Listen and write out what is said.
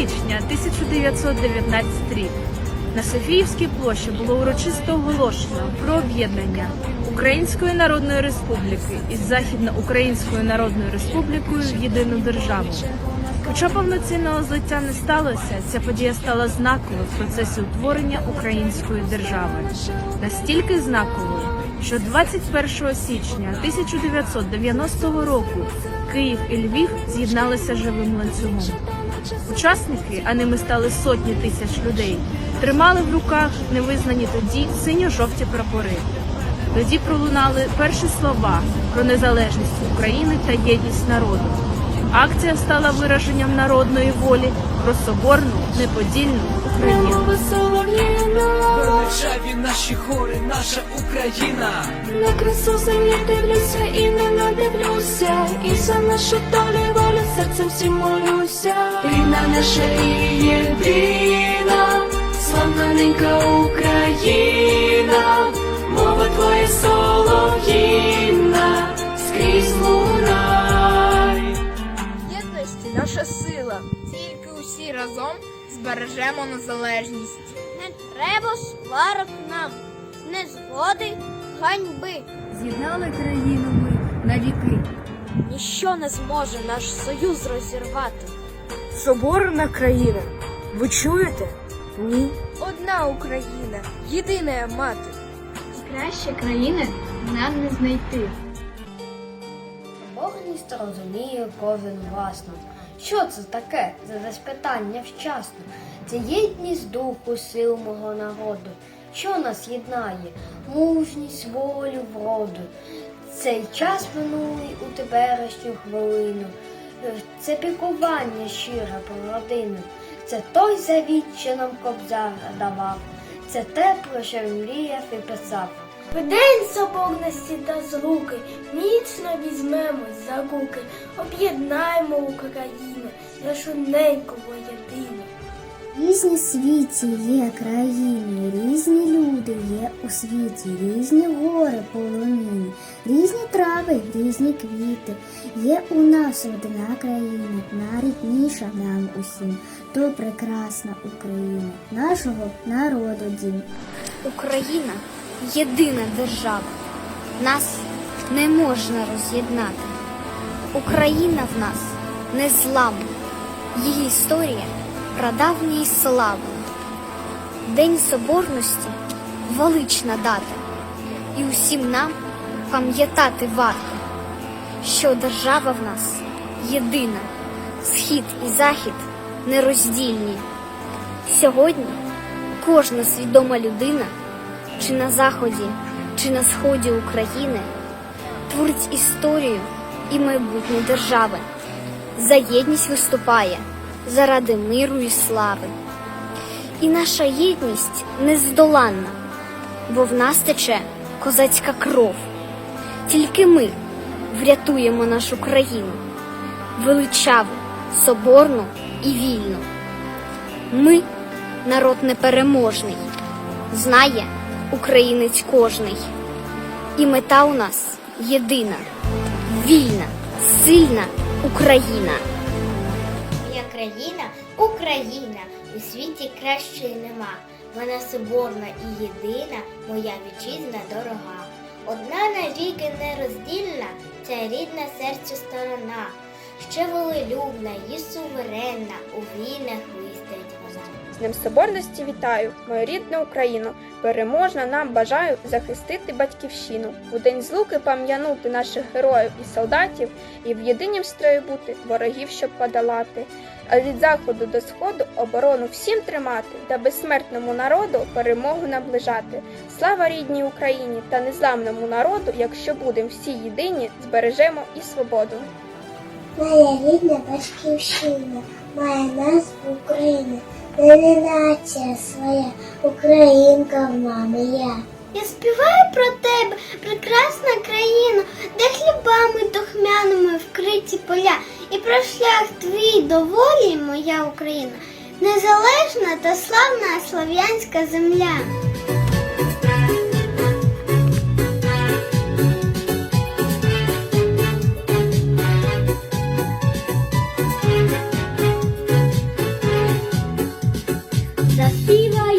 січня 1919 рік на Софіївській площі було урочисто оголошено про об'єднання Української Народної Республіки із Західноукраїнською Народною Республікою в єдину державу. Хоча повноцінного злиття не сталося, ця подія стала знаковою в процесі утворення української держави. Настільки знаковою, що 21 січня 1990 року Київ і Львів з'єдналися живим ланцюгом. Учасники, а ними стали сотні тисяч людей, тримали в руках невизнані тоді синьо-жовті прапори. Тоді пролунали перші слова про незалежність України та єдність народу. Акція стала вираженням народної волі про соборну, неподільну Україну. Державі наші гори, наша Україна. На красу землі дивлюся і не надивлюся, і за нашу долю волю серцем всім молюся. Рідна наша і єдина, славна ненька наша сила. Тільки усі разом збережемо незалежність. Не треба сварок нам, не згоди, ганьби. З'єднали країну ми на віки. Ніщо не зможе наш союз розірвати. Соборна країна. Ви чуєте? Ні. Одна Україна, єдина мати. Краще країни нам не знайти. Богність розуміє кожен власно. Що це таке? Задасть питання вчасно. Це єдність духу сил мого народу. Що нас єднає? Мужність, волю, вроду. Цей час минулий у теперішню хвилину. Це піклування щире про родину. Це той завіт, що нам кобзар давав. Це те, про що він мріяв і писав. В день соборності та злуки міцно візьмемось за руки, об'єднаємо Україну, нашу неньку єдину. Різні світі є країни, різні люди є у світі, різні гори полонини, різні трави, різні квіти. Є у нас одна країна, найрідніша нам усім, то прекрасна Україна, нашого народу дім. Україна єдина держава. Нас не можна роз'єднати. Україна в нас незламна. Її історія прадавньої слави. День Соборності велична дата. І усім нам пам'ятати варто, що держава в нас єдина, схід і захід нероздільні. Сьогодні кожна свідома людина, чи на заході, чи на сході України, творить історію і майбутнє держави. За єдність виступає заради миру і слави. І наша єдність нездоланна, бо в нас тече козацька кров. Тільки ми врятуємо нашу країну, величаву, соборну і вільну. Ми народ непереможний, знає українець кожний. І мета у нас єдина, вільна, сильна Україна. Моя країна Україна, у світі кращої нема. Вона соборна і єдина, моя вітчизна дорога. Одна навіки нероздільна, ця рідна серцю сторона, ще волелюбна і суверенна, у війнах Днем Соборності вітаю, мою рідну Україну. Переможно нам бажаю захистити батьківщину. У день злуки пам'янути наших героїв і солдатів, і в єдинім строї бути ворогів, щоб подолати. А від заходу до сходу оборону всім тримати, та безсмертному народу перемогу наближати. Слава рідній Україні та незламному народу, якщо будемо всі єдині, збережемо і свободу. Моя рідна батьківщина має назву Україна, не наче своя, українка в мами я. Я співаю про тебе, прекрасна країна, де хлібами духмяними вкриті поля, і про шлях твій до волі, моя Україна, незалежна та славна слав'янська земля. Las pibas